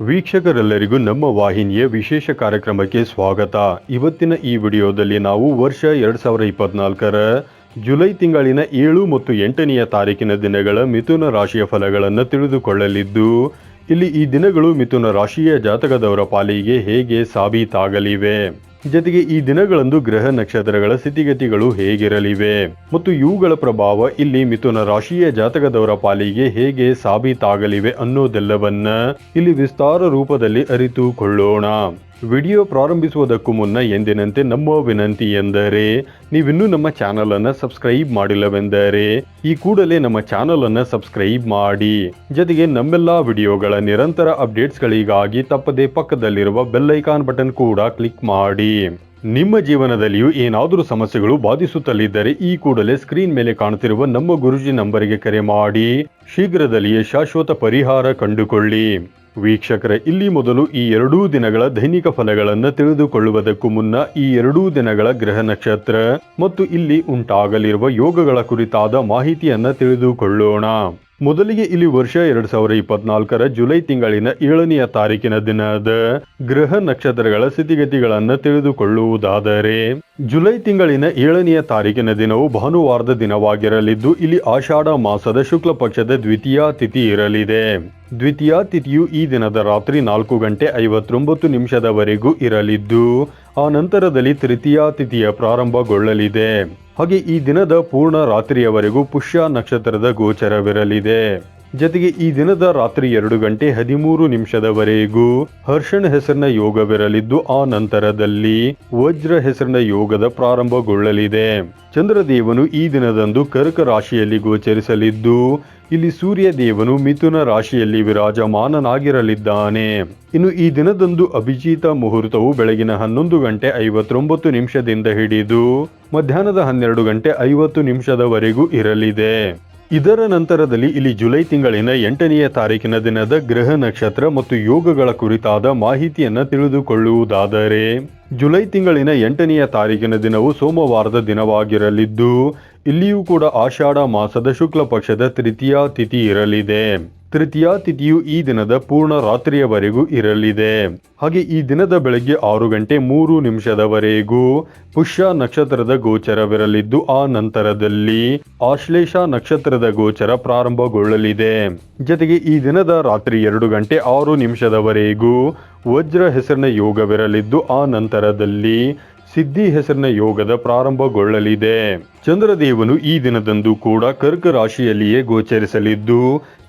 ವೀಕ್ಷಕರೆಲ್ಲರಿಗೂ ನಮ್ಮ ವಾಹಿನಿಯ ವಿಶೇಷ ಕಾರ್ಯಕ್ರಮಕ್ಕೆ ಸ್ವಾಗತ. ಇವತ್ತಿನ ಈ ವಿಡಿಯೋದಲ್ಲಿ ನಾವು ವರ್ಷ ಎರಡು ಸಾವಿರ ಇಪ್ಪತ್ನಾಲ್ಕರ ಜುಲೈ ತಿಂಗಳಿನ ಏಳು ಮತ್ತು ಎಂಟನೆಯ ತಾರೀಕಿನ ದಿನಗಳ ಮಿಥುನ ರಾಶಿಯ ಫಲಗಳನ್ನು ತಿಳಿದುಕೊಳ್ಳಲಿದ್ದು, ಇಲ್ಲಿ ಈ ದಿನಗಳು ಮಿಥುನ ರಾಶಿಯ ಜಾತಕದವರ ಪಾಲಿಗೆ ಹೇಗೆ ಸಾಬೀತಾಗಲಿವೆ? ಜೊತೆಗೆ ಈ ದಿನಗಳಂದು ಗ್ರಹ ನಕ್ಷತ್ರಗಳ ಸ್ಥಿತಿಗತಿಗಳು ಹೇಗಿರಲಿವೆ? ಮತ್ತು ಇವುಗಳ ಪ್ರಭಾವ ಇಲ್ಲಿ ಮಿಥುನ ರಾಶಿಯ ಜಾತಕದವರ ಪಾಲಿಗೆ ಹೇಗೆ ಸಾಬೀತಾಗಲಿವೆ ಅನ್ನೋದೆಲ್ಲವನ್ನ ಇಲ್ಲಿ ವಿಸ್ತಾರ ರೂಪದಲ್ಲಿ ಅರಿತುಕೊಳ್ಳೋಣ. ವಿಡಿಯೋ ಪ್ರಾರಂಭಿಸುವುದಕ್ಕೂ ಮುನ್ನ ಎಂದಿನಂತೆ ನಮ್ಮ ವಿನಂತಿ ಎಂದರೆ ನೀವಿನ್ನೂ ನಮ್ಮ ಚಾನಲನ್ನು ಸಬ್ಸ್ಕ್ರೈಬ್ ಮಾಡಿಲ್ಲವೆಂದರೆ ಈ ಕೂಡಲೇ ನಮ್ಮ ಚಾನಲನ್ನು ಸಬ್ಸ್ಕ್ರೈಬ್ ಮಾಡಿ. ಜೊತೆಗೆ ನಮ್ಮೆಲ್ಲಾ ವಿಡಿಯೋಗಳ ನಿರಂತರ ಅಪ್ಡೇಟ್ಸ್ಗಳಿಗಾಗಿ ತಪ್ಪದೆ ಪಕ್ಕದಲ್ಲಿರುವ ಬೆಲ್ ಐಕಾನ್ ಬಟನ್ ಕೂಡ ಕ್ಲಿಕ್ ಮಾಡಿ. ನಿಮ್ಮ ಜೀವನದಲ್ಲಿಯೂ ಏನಾದರೂ ಸಮಸ್ಯೆಗಳು ಬಾಧಿಸುತ್ತಲಿದ್ದರೆ ಈ ಕೂಡಲೇ ಸ್ಕ್ರೀನ್ ಮೇಲೆ ಕಾಣುತ್ತಿರುವ ನಮ್ಮ ಗುರುಜಿ ನಂಬರಿಗೆ ಕರೆ ಮಾಡಿ. ಶೀಘ್ರದಲ್ಲಿಯೇ ಶಾಶ್ವತ ಪರಿಹಾರ ಕಂಡುಕೊಳ್ಳಿ. ವೀಕ್ಷಕರೇ, ಇಲ್ಲಿ ಮೊದಲು ಈ ಎರಡೂ ದಿನಗಳ ದೈನಿಕ ಫಲಗಳನ್ನು ತಿಳಿದುಕೊಳ್ಳುವುದಕ್ಕೂ ಮುನ್ನ ಈ ಎರಡೂ ದಿನಗಳ ಗ್ರಹ ನಕ್ಷತ್ರ ಮತ್ತು ಇಲ್ಲಿ ಉಂಟಾಗಲಿರುವ ಯೋಗಗಳ ಕುರಿತಾದ ಮಾಹಿತಿಯನ್ನು ತಿಳಿದುಕೊಳ್ಳೋಣ. ಮೊದಲಿಗೆ ಇಲ್ಲಿ ವರ್ಷ ಎರಡ್ ಸಾವಿರ ಇಪ್ಪತ್ನಾಲ್ಕರ ಜುಲೈ ತಿಂಗಳಿನ ಏಳನೆಯ ತಾರೀಕಿನ ದಿನದ ಗ್ರಹ ನಕ್ಷತ್ರಗಳ ಸ್ಥಿತಿಗತಿಗಳನ್ನು ತಿಳಿದುಕೊಳ್ಳುವುದಾದರೆ, ಜುಲೈ ತಿಂಗಳಿನ ಏಳನೆಯ ತಾರೀಕಿನ ದಿನವು ಭಾನುವಾರದ ದಿನವಾಗಿರಲಿದ್ದು, ಇಲ್ಲಿ ಆಷಾಢ ಮಾಸದ ಶುಕ್ಲ ಪಕ್ಷದ ದ್ವಿತೀಯ ತಿಥಿ ಇರಲಿದೆ. ದ್ವಿತೀಯ ತಿಥಿಯು ಈ ದಿನದ ರಾತ್ರಿ ನಾಲ್ಕು ಗಂಟೆ ಐವತ್ತೊಂಬತ್ತು ನಿಮಿಷದವರೆಗೂ ಇರಲಿದ್ದು ಆ ನಂತರದಲ್ಲಿ ತೃತೀಯ ತಿಥಿಯ ಪ್ರಾರಂಭಗೊಳ್ಳಲಿದೆ. ಹಾಗೆ ಈ ದಿನದ ಪೂರ್ಣ ರಾತ್ರಿಯವರೆಗೂ ಪುಷ್ಯ ನಕ್ಷತ್ರದ ಗೋಚರವಿರಲಿದೆ. ಜೊತೆಗೆ ಈ ದಿನದ ರಾತ್ರಿ ಎರಡು ಗಂಟೆ ಹದಿಮೂರು ನಿಮಿಷದವರೆಗೂ ಹರ್ಷಣ ಹೆಸರಿನ ಯೋಗವಿರಲಿದ್ದು, ಆ ನಂತರದಲ್ಲಿ ವಜ್ರ ಹೆಸರಿನ ಯೋಗದ ಪ್ರಾರಂಭಗೊಳ್ಳಲಿದೆ. ಚಂದ್ರದೇವನು ಈ ದಿನದಂದು ಕರ್ಕ ರಾಶಿಯಲ್ಲಿ ಗೋಚರಿಸಲಿದ್ದು ಇಲ್ಲಿ ಸೂರ್ಯ ದೇವನು ಮಿಥುನ ರಾಶಿಯಲ್ಲಿ ವಿರಾಜಮಾನನಾಗಿರಲಿದ್ದಾನೆ. ಇನ್ನು ಈ ದಿನದಂದು ಅಭಿಜಿತ ಮುಹೂರ್ತವು ಬೆಳಗಿನ ಹನ್ನೊಂದು ಗಂಟೆ ಐವತ್ತೊಂಬತ್ತು ನಿಮಿಷದಿಂದ ಹಿಡಿದು ಮಧ್ಯಾಹ್ನದ ಹನ್ನೆರಡು ಗಂಟೆ ಐವತ್ತು ನಿಮಿಷದವರೆಗೂ ಇರಲಿದೆ. ಇದರ ನಂತರದಲ್ಲಿ ಇಲ್ಲಿ ಜುಲೈ ತಿಂಗಳಿನ ಎಂಟನೆಯ ತಾರೀಕಿನ ದಿನದ ಗ್ರಹ ನಕ್ಷತ್ರ ಮತ್ತು ಯೋಗಗಳ ಕುರಿತಾದ ಮಾಹಿತಿಯನ್ನು ತಿಳಿದುಕೊಳ್ಳುವುದಾದರೆ, ಜುಲೈ ತಿಂಗಳಿನ ಎಂಟನೆಯ ತಾರೀಕಿನ ದಿನವು ಸೋಮವಾರದ ದಿನವಾಗಿರಲಿದ್ದು, ಇಲ್ಲಿಯೂ ಕೂಡ ಆಷಾಢ ಮಾಸದ ಶುಕ್ಲ ಪಕ್ಷದ ತೃತೀಯ ತಿಥಿ ಇರಲಿದೆ. ತೃತೀಯ ತಿಥಿಯು ಈ ದಿನದ ಪೂರ್ಣ ರಾತ್ರಿಯವರೆಗೂ ಇರಲಿದೆ. ಹಾಗೆ ಈ ದಿನದ ಬೆಳಗ್ಗೆ ಆರು ಗಂಟೆ ಮೂರು ನಿಮಿಷದವರೆಗೂ ಪುಷ್ಯ ನಕ್ಷತ್ರದ ಗೋಚರವಿರಲಿದ್ದು, ಆ ನಂತರದಲ್ಲಿ ಆಶ್ಲೇಷ ನಕ್ಷತ್ರದ ಗೋಚರ ಪ್ರಾರಂಭಗೊಳ್ಳಲಿದೆ. ಜೊತೆಗೆ ಈ ದಿನದ ರಾತ್ರಿ ಎರಡು ಗಂಟೆ ಆರು ನಿಮಿಷದವರೆಗೂ ವಜ್ರ ಹೆಸರಿನ ಯೋಗವಿರಲಿದ್ದು, ಆ ನಂತರದಲ್ಲಿ ಸಿದ್ಧಿ ಹೆಸರಿನ ಯೋಗದ ಪ್ರಾರಂಭಗೊಳ್ಳಲಿದೆ. ಚಂದ್ರದೇವನು ಈ ದಿನದಂದು ಕೂಡ ಕರ್ಕ ರಾಶಿಯಲ್ಲಿಯೇ ಗೋಚರಿಸಲಿದ್ದು,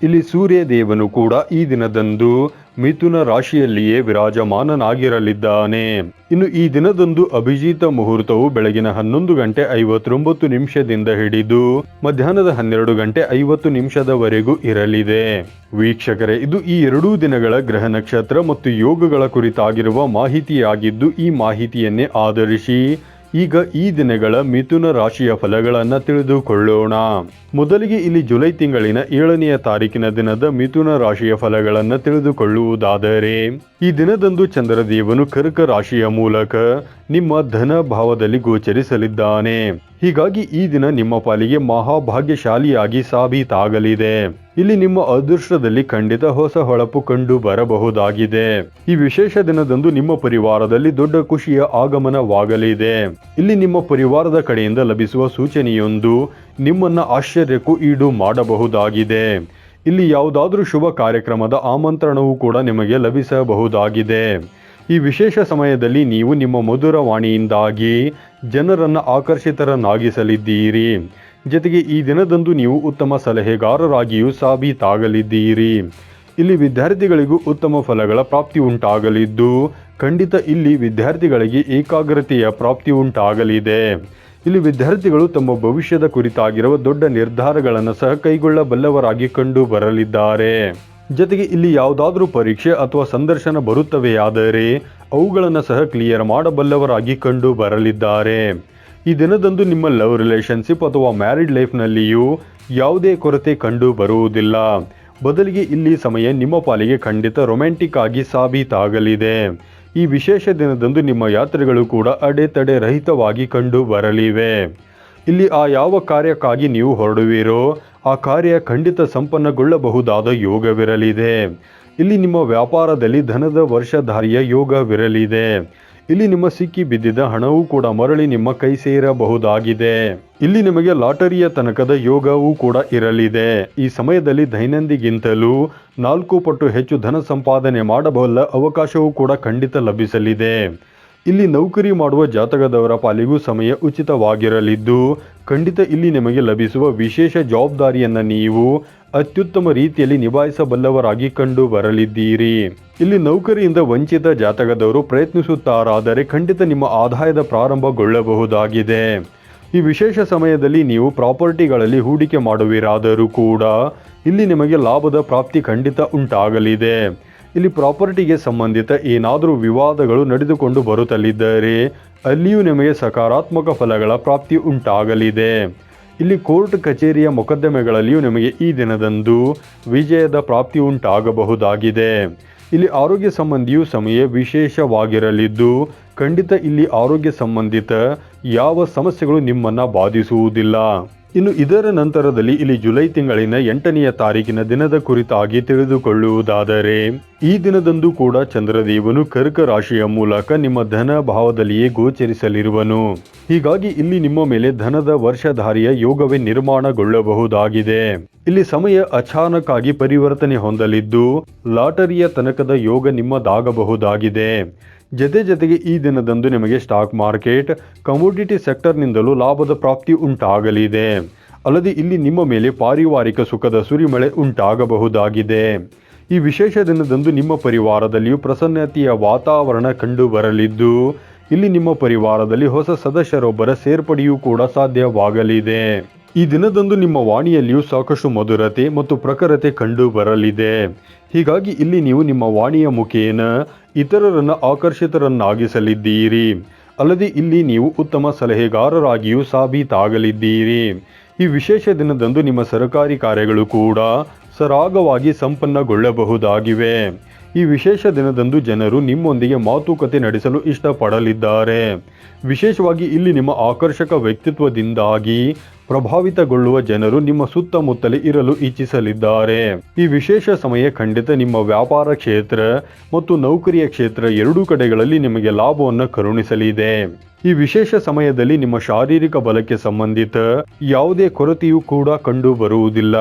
ಇಲ್ಲಿ ಸೂರ್ಯ ದೇವನು ಕೂಡ ಈ ದಿನದಂದು ಮಿಥುನ ರಾಶಿಯಲ್ಲಿಯೇ ವಿರಾಜಮಾನನಾಗಿರಲಿದ್ದಾನೆ. ಇನ್ನು ಈ ದಿನದಂದು ಅಭಿಜಿತ ಮುಹೂರ್ತವು ಬೆಳಗಿನ ಹನ್ನೊಂದು ಗಂಟೆ ಐವತ್ತೊಂಬತ್ತು ನಿಮಿಷದಿಂದ ಹಿಡಿದು ಮಧ್ಯಾಹ್ನದ ಹನ್ನೆರಡು ಗಂಟೆ ಐವತ್ತು ನಿಮಿಷದವರೆಗೂ ಇರಲಿದೆ. ವೀಕ್ಷಕರೇ, ಇದು ಈ ಎರಡೂ ದಿನಗಳ ಗ್ರಹ ನಕ್ಷತ್ರ ಮತ್ತು ಯೋಗಗಳ ಕುರಿತಾಗಿರುವ ಮಾಹಿತಿಯಾಗಿದ್ದು ಈ ಮಾಹಿತಿಯನ್ನೇ ಆಧರಿಸಿ ಈಗ ಈ ದಿನಗಳ ಮಿಥುನ ರಾಶಿಯ ಫಲಗಳನ್ನು ತಿಳಿದುಕೊಳ್ಳೋಣ. ಮೊದಲಿಗೆ ಇಲ್ಲಿ ಜುಲೈ ತಿಂಗಳಿನ ಏಳನೆಯ ತಾರೀಕಿನ ದಿನದ ಮಿಥುನ ರಾಶಿಯ ಫಲಗಳನ್ನು ತಿಳಿದುಕೊಳ್ಳುವುದಾದರೆ, ಈ ದಿನದಂದು ಚಂದ್ರದೇವನು ಕರ್ಕ ರಾಶಿಯ ಮೂಲಕ ನಿಮ್ಮ ಧನ ಭಾವದಲ್ಲಿ ಗೋಚರಿಸಲಿದ್ದಾನೆ. ಹೀಗಾಗಿ ಈ ದಿನ ನಿಮ್ಮ ಪಾಲಿಗೆ ಮಹಾಭಾಗ್ಯಶಾಲಿಯಾಗಿ ಸಾಬೀತಾಗಲಿದೆ. ಇಲ್ಲಿ ನಿಮ್ಮ ಅದೃಷ್ಟದಲ್ಲಿ ಖಂಡಿತ ಹೊಸ ಹೊಳಪು ಕಂಡು ಬರಬಹುದಾಗಿದೆ. ಈ ವಿಶೇಷ ದಿನದಂದು ನಿಮ್ಮ ಪರಿವಾರದಲ್ಲಿ ದೊಡ್ಡ ಖುಷಿಯ ಆಗಮನವಾಗಲಿದೆ. ಇಲ್ಲಿ ನಿಮ್ಮ ಪರಿವಾರದ ಕಡೆಯಿಂದ ಲಭಿಸುವ ಸೂಚನೆಯೊಂದು ನಿಮ್ಮನ್ನ ಆಶ್ಚರ್ಯಕ್ಕೂ ಈಡು ಮಾಡಬಹುದಾಗಿದೆ. ಇಲ್ಲಿ ಯಾವುದಾದ್ರೂ ಶುಭ ಕಾರ್ಯಕ್ರಮದ ಆಮಂತ್ರಣವೂ ಕೂಡ ನಿಮಗೆ ಲಭಿಸಬಹುದಾಗಿದೆ. ಈ ವಿಶೇಷ ಸಮಯದಲ್ಲಿ ನೀವು ನಿಮ್ಮ ಮಧುರ ವಾಣಿಯಿಂದಾಗಿ ಜನರನ್ನು ಆಕರ್ಷಿತರನ್ನಾಗಿಸಲಿದ್ದೀರಿ. ಜೊತೆಗೆ ಈ ದಿನದಂದು ನೀವು ಉತ್ತಮ ಸಲಹೆಗಾರರಾಗಿಯೂ ಸಾಬೀತಾಗಲಿದ್ದೀರಿ. ಇಲ್ಲಿ ವಿದ್ಯಾರ್ಥಿಗಳಿಗೂ ಉತ್ತಮ ಫಲಗಳ ಪ್ರಾಪ್ತಿ ಉಂಟಾಗಲಿದ್ದು, ಖಂಡಿತ ಇಲ್ಲಿ ವಿದ್ಯಾರ್ಥಿಗಳಿಗೆ ಏಕಾಗ್ರತೆಯ ಪ್ರಾಪ್ತಿ ಉಂಟಾಗಲಿದೆ. ಇಲ್ಲಿ ವಿದ್ಯಾರ್ಥಿಗಳು ತಮ್ಮ ಭವಿಷ್ಯದ ಕುರಿತಾಗಿರುವ ದೊಡ್ಡ ನಿರ್ಧಾರಗಳನ್ನು ಸಹ ಕೈಗೊಳ್ಳಬಲ್ಲವರಾಗಿ ಕಂಡು ಬರಲಿದ್ದಾರೆ. ಜೊತೆಗೆ ಇಲ್ಲಿ ಯಾವುದಾದ್ರೂ ಪರೀಕ್ಷೆ ಅಥವಾ ಸಂದರ್ಶನ ಬರುತ್ತವೆಯಾದರೆ ಅವುಗಳನ್ನು ಸಹ ಕ್ಲಿಯರ್ ಮಾಡಬಲ್ಲವರಾಗಿ ಕಂಡು ಬರಲಿದ್ದಾರೆ. ಈ ದಿನದಂದು ನಿಮ್ಮ ಲವ್ ರಿಲೇಷನ್ಶಿಪ್ ಅಥವಾ ಮ್ಯಾರಿಡ್ ಲೈಫ್ನಲ್ಲಿಯೂ ಯಾವುದೇ ಕೊರತೆ ಕಂಡು ಬರುವುದಿಲ್ಲ. ಬದಲಿಗೆ ಇಲ್ಲಿ ಸಮಯ ನಿಮ್ಮ ಪಾಲಿಗೆ ಖಂಡಿತ ರೊಮ್ಯಾಂಟಿಕ್ ಆಗಿ ಸಾಬೀತಾಗಲಿದೆ. ಈ ವಿಶೇಷ ದಿನದಂದು ನಿಮ್ಮ ಯಾತ್ರೆಗಳು ಕೂಡ ಅಡೆತಡೆ ರಹಿತವಾಗಿ ಕಂಡು ಬರಲಿವೆ. ಇಲ್ಲಿ ಆ ಯಾವ ಕಾರ್ಯಕ್ಕಾಗಿ ನೀವು ಹೊರಡುವಿರೋ ಆ ಕಾರ್ಯ ಖಂಡಿತ ಸಂಪನ್ನಗೊಳ್ಳಬಹುದಾದ ಯೋಗವಿರಲಿದೆ. ಇಲ್ಲಿ ನಿಮ್ಮ ವ್ಯಾಪಾರದಲ್ಲಿ ಧನದ ವರ್ಷಧಾರಿಯ ಯೋಗವಿರಲಿದೆ. ಇಲ್ಲಿ ನಿಮ್ಮ ಸಿಕ್ಕಿ ಬಿದ್ದಿದ್ದ ಹಣವೂ ಕೂಡ ಮರಳಿ ನಿಮ್ಮ ಕೈ ಸೇರಬಹುದಾಗಿದೆ. ಇಲ್ಲಿ ನಿಮಗೆ ಲಾಟರಿಯ ತನಕದ ಯೋಗವೂ ಕೂಡ ಇರಲಿದೆ. ಈ ಸಮಯದಲ್ಲಿ ದೈನಂದಿಗಿಂತಲೂ ನಾಲ್ಕು ಪಟ್ಟು ಹೆಚ್ಚು ಧನ ಸಂಪಾದನೆ ಮಾಡಬಲ್ಲ ಅವಕಾಶವೂ ಕೂಡ ಖಂಡಿತ ಲಭಿಸಲಿದೆ. ಇಲ್ಲಿ ನೌಕರಿ ಮಾಡುವ ಜಾತಕದವರ ಪಾಲಿಗೂ ಸಮಯ ಉಚಿತವಾಗಿರಲಿದ್ದು, ಖಂಡಿತ ಇಲ್ಲಿ ನಿಮಗೆ ಲಭಿಸುವ ವಿಶೇಷ ಜವಾಬ್ದಾರಿಯನ್ನು ನೀವು ಅತ್ಯುತ್ತಮ ರೀತಿಯಲ್ಲಿ ನಿಭಾಯಿಸಬಲ್ಲವರಾಗಿ ಕಂಡು ಬರಲಿದ್ದೀರಿ. ಇಲ್ಲಿ ನೌಕರಿಯಿಂದ ವಂಚಿತ ಜಾತಕದವರು ಪ್ರಯತ್ನಿಸುತ್ತಾರಾದರೆ ಖಂಡಿತ ನಿಮ್ಮ ಆದಾಯದ ಪ್ರಾರಂಭಗೊಳ್ಳಬಹುದಾಗಿದೆ. ಈ ವಿಶೇಷ ಸಮಯದಲ್ಲಿ ನೀವು ಪ್ರಾಪರ್ಟಿಗಳಲ್ಲಿ ಹೂಡಿಕೆ ಮಾಡುವಿರಾದರೂ ಕೂಡ ಇಲ್ಲಿ ನಿಮಗೆ ಲಾಭದ ಪ್ರಾಪ್ತಿ ಖಂಡಿತ ಉಂಟಾಗಲಿದೆ. ಇಲ್ಲಿ ಪ್ರಾಪರ್ಟಿಗೆ ಸಂಬಂಧಿತ ಏನಾದರೂ ವಿವಾದಗಳು ನಡೆದುಕೊಂಡು ಬರುತ್ತಲಿದ್ದರೆ ಅಲ್ಲಿಯೂ ನಿಮಗೆ ಸಕಾರಾತ್ಮಕ ಫಲಗಳ ಪ್ರಾಪ್ತಿ ಉಂಟಾಗಲಿದೆ. ಇಲ್ಲಿ ಕೋರ್ಟ್ ಕಚೇರಿಯ ಮೊಕದ್ದಮೆಗಳಲ್ಲಿಯೂ ನಿಮಗೆ ಈ ದಿನದಂದು ವಿಜಯದ ಪ್ರಾಪ್ತಿ ಉಂಟಾಗಬಹುದಾಗಿದೆ. ಇಲ್ಲಿ ಆರೋಗ್ಯ ಸಂಬಂಧಿಯು ಸಮಯ ವಿಶೇಷವಾಗಿರಲಿದ್ದು, ಖಂಡಿತ ಇಲ್ಲಿ ಆರೋಗ್ಯ ಸಂಬಂಧಿತ ಯಾವ ಸಮಸ್ಯೆಗಳು ನಿಮ್ಮನ್ನು ಬಾಧಿಸುವುದಿಲ್ಲ. ಇನ್ನು ಇದರ ನಂತರದಲ್ಲಿ ಇಲ್ಲಿ ಜುಲೈ ತಿಂಗಳಿನ ಎಂಟನೆಯ ತಾರೀಕಿನ ದಿನದ ಕುರಿತಾಗಿ ತಿಳಿದುಕೊಳ್ಳುವುದಾದರೆ, ಈ ದಿನದಂದು ಕೂಡ ಚಂದ್ರದೇವನು ಕರ್ಕ ರಾಶಿಯ ಮೂಲಕ ನಿಮ್ಮ ಧನ ಭಾವದಲ್ಲಿಯೇ ಗೋಚರಿಸಲಿರುವನು. ಹೀಗಾಗಿ ಇಲ್ಲಿ ನಿಮ್ಮ ಮೇಲೆ ಧನದ ವರ್ಷಧಾರಿಯ ಯೋಗವೇ ನಿರ್ಮಾಣಗೊಳ್ಳಬಹುದಾಗಿದೆ. ಇಲ್ಲಿ ಸಮಯ ಅಚಾನಕ್ ಪರಿವರ್ತನೆ ಹೊಂದಲಿದ್ದು, ಲಾಟರಿಯ ತನಕದ ಯೋಗ ನಿಮ್ಮದಾಗಬಹುದಾಗಿದೆ. ಜತೆ ಜತೆಗೆ ಈ ದಿನದಂದು ನಿಮಗೆ ಸ್ಟಾಕ್ ಮಾರ್ಕೆಟ್ ಕಮೋಡಿಟಿ ಸೆಕ್ಟರ್ನಿಂದಲೂ ಲಾಭದ ಪ್ರಾಪ್ತಿ ಉಂಟಾಗಲಿದೆ. ಅಲ್ಲದೆ ಇಲ್ಲಿ ನಿಮ್ಮ ಮೇಲೆ ಪಾರಿವಾರಿಕ ಸುಖದ ಸುರಿಮಳೆ ಉಂಟಾಗಬಹುದಾಗಿದೆ. ಈ ವಿಶೇಷ ದಿನದಂದು ನಿಮ್ಮ ಪರಿವಾರದಲ್ಲಿಯೂ ಪ್ರಸನ್ನತೆಯ ವಾತಾವರಣ ಕಂಡು ಬರಲಿದ್ದು ಇಲ್ಲಿ ನಿಮ್ಮ ಪರಿವಾರದಲ್ಲಿ ಹೊಸ ಸದಸ್ಯರೊಬ್ಬರ ಸೇರ್ಪಡೆಯೂ ಕೂಡ ಸಾಧ್ಯವಾಗಲಿದೆ. ಈ ದಿನದಂದು ನಿಮ್ಮ ವಾಣಿಯಲ್ಲಿಯೂ ಸಾಕಷ್ಟು ಮಧುರತೆ ಮತ್ತು ಪ್ರಖರತೆ ಕಂಡು ಬರಲಿದೆ ಹೀಗಾಗಿ ಇಲ್ಲಿ ನೀವು ನಿಮ್ಮ ವಾಣಿಯ ಮುಖೇನ ಇತರರನ್ನು ಆಕರ್ಷಿತರನ್ನಾಗಿಸಲಿದ್ದೀರಿ. ಅಲ್ಲದೆ ಇಲ್ಲಿ ನೀವು ಉತ್ತಮ ಸಲಹೆಗಾರರಾಗಿಯೂ ಸಾಬೀತಾಗಲಿದ್ದೀರಿ. ಈ ವಿಶೇಷ ದಿನದಂದು ನಿಮ್ಮ ಸರಕಾರಿ ಕಾರ್ಯಗಳು ಕೂಡ ಸರಾಗವಾಗಿ ಸಂಪನ್ನಗೊಳ್ಳಬಹುದಾಗಿವೆ. ಈ ವಿಶೇಷ ದಿನದಂದು ಜನರು ನಿಮ್ಮೊಂದಿಗೆ ಮಾತುಕತೆ ನಡೆಸಲು ಇಷ್ಟಪಡಲಿದ್ದಾರೆ. ವಿಶೇಷವಾಗಿ ಇಲ್ಲಿ ನಿಮ್ಮ ಆಕರ್ಷಕ ವ್ಯಕ್ತಿತ್ವದಿಂದಾಗಿ ಪ್ರಭಾವಿತಗೊಳ್ಳುವ ಜನರು ನಿಮ್ಮ ಸುತ್ತಮುತ್ತಲೇ ಇರಲು ಇಚ್ಛಿಸಲಿದ್ದಾರೆ. ಈ ವಿಶೇಷ ಸಮಯ ಖಂಡಿತ ನಿಮ್ಮ ವ್ಯಾಪಾರ ಕ್ಷೇತ್ರ ಮತ್ತು ನೌಕರಿಯ ಕ್ಷೇತ್ರ ಎರಡೂ ಕಡೆಗಳಲ್ಲಿ ನಿಮಗೆ ಲಾಭವನ್ನು ಕರುಣಿಸಲಿದೆ. ಈ ವಿಶೇಷ ಸಮಯದಲ್ಲಿ ನಿಮ್ಮ ಶಾರೀರಿಕ ಬಲಕ್ಕೆ ಸಂಬಂಧಿತ ಯಾವುದೇ ಕೊರತೆಯೂ ಕೂಡ ಕಂಡು ಬರುವುದಿಲ್ಲ.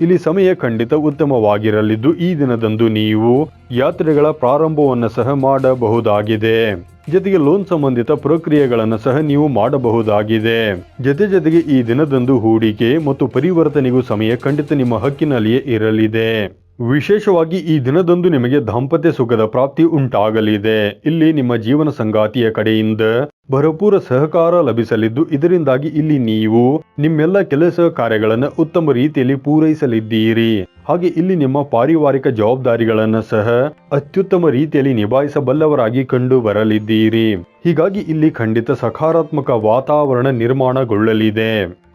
ಇಲ್ಲಿ ಸಮಯ ಖಂಡಿತ ಉತ್ತಮವಾಗಿರಲಿದ್ದು ಈ ದಿನದಂದು ನೀವು ಯಾತ್ರೆಗಳ ಪ್ರಾರಂಭವನ್ನು ಸಹ ಮಾಡಬಹುದಾಗಿದೆ. ಜೊತೆಗೆ ಲೋನ್ ಸಂಬಂಧಿತ ಪ್ರಕ್ರಿಯೆಗಳನ್ನು ಸಹ ನೀವು ಮಾಡಬಹುದಾಗಿದೆ. ಜೊತೆ ಜೊತೆಗೆ ಈ ದಿನದಂದು ಹೂಡಿಕೆ ಮತ್ತು ಪರಿವರ್ತನೆಗೂ ಸಮಯ ಖಂಡಿತ ನಿಮ್ಮ ಹಕ್ಕಿನಲ್ಲಿಯೇ ಇರಲಿದೆ. ವಿಶೇಷವಾಗಿ ಈ ದಿನದಂದು ನಿಮಗೆ ದಾಂಪತ್ಯ ಸುಖದ ಪ್ರಾಪ್ತಿ ಉಂಟಾಗಲಿದೆ. ಇಲ್ಲಿ ನಿಮ್ಮ ಜೀವನ ಸಂಗಾತಿಯ ಕಡೆಯಿಂದ ಭರಪೂರ ಸಹಕಾರ ಲಭಿಸಲಿದ್ದು, ಇದರಿಂದಾಗಿ ಇಲ್ಲಿ ನೀವು ನಿಮ್ಮೆಲ್ಲ ಕೆಲಸ ಕಾರ್ಯಗಳನ್ನು ಉತ್ತಮ ರೀತಿಯಲ್ಲಿ ಪೂರೈಸಲಿದ್ದೀರಿ. ಹಾಗೆ ಇಲ್ಲಿ ನಿಮ್ಮ ಪಾರಿವಾರಿಕ ಜವಾಬ್ದಾರಿಗಳನ್ನು ಸಹ ಅತ್ಯುತ್ತಮ ರೀತಿಯಲ್ಲಿ ನಿಭಾಯಿಸಬಲ್ಲವರಾಗಿ ಕಂಡು ಬರಲಿದ್ದೀರಿ. ಹೀಗಾಗಿ ಇಲ್ಲಿ ಖಂಡಿತ ಸಕಾರಾತ್ಮಕ ವಾತಾವರಣ ನಿರ್ಮಾಣಗೊಳ್ಳಲಿದೆ.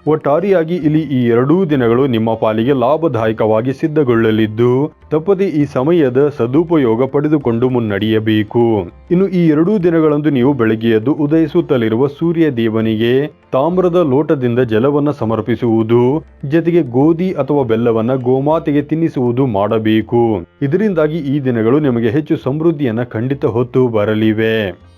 ಒಟ್ಟಾರೆಯಾಗಿ ಇಲ್ಲಿ ಈ ಎರಡೂ ದಿನಗಳು ನಿಮ್ಮ ಪಾಲಿಗೆ ಲಾಭದಾಯಕವಾಗಿ ಸಿದ್ಧಗೊಳ್ಳಲಿದ್ದು, ತಪ್ಪದೆ ಈ ಸಮಯದ ಸದುಪಯೋಗ ಪಡೆದುಕೊಂಡು ಮುನ್ನಡೆಯಬೇಕು. ಇನ್ನು ಈ ಎರಡೂ ದಿನಗಳಂದು ನೀವು ಬೆಳಗ್ಗೆ ಎದ್ದು ಉದಯಿಸುತ್ತಲಿರುವ ಸೂರ್ಯ ದೇವನಿಗೆ ತಾಮ್ರದ ಲೋಟದಿಂದ ಜಲವನ್ನ ಸಮರ್ಪಿಸುವುದು, ಜೊತೆಗೆ ಗೋಧಿ ಅಥವಾ ಬೆಲ್ಲವನ್ನ ಗೋಮಾತೆಗೆ ತಿನ್ನಿಸುವುದು ಮಾಡಬೇಕು. ಇದರಿಂದಾಗಿ ಈ ದಿನಗಳು ನಿಮಗೆ ಹೆಚ್ಚು ಸಮೃದ್ಧಿಯನ್ನ ಖಂಡಿತ ಹೊತ್ತು ಬರಲಿವೆ.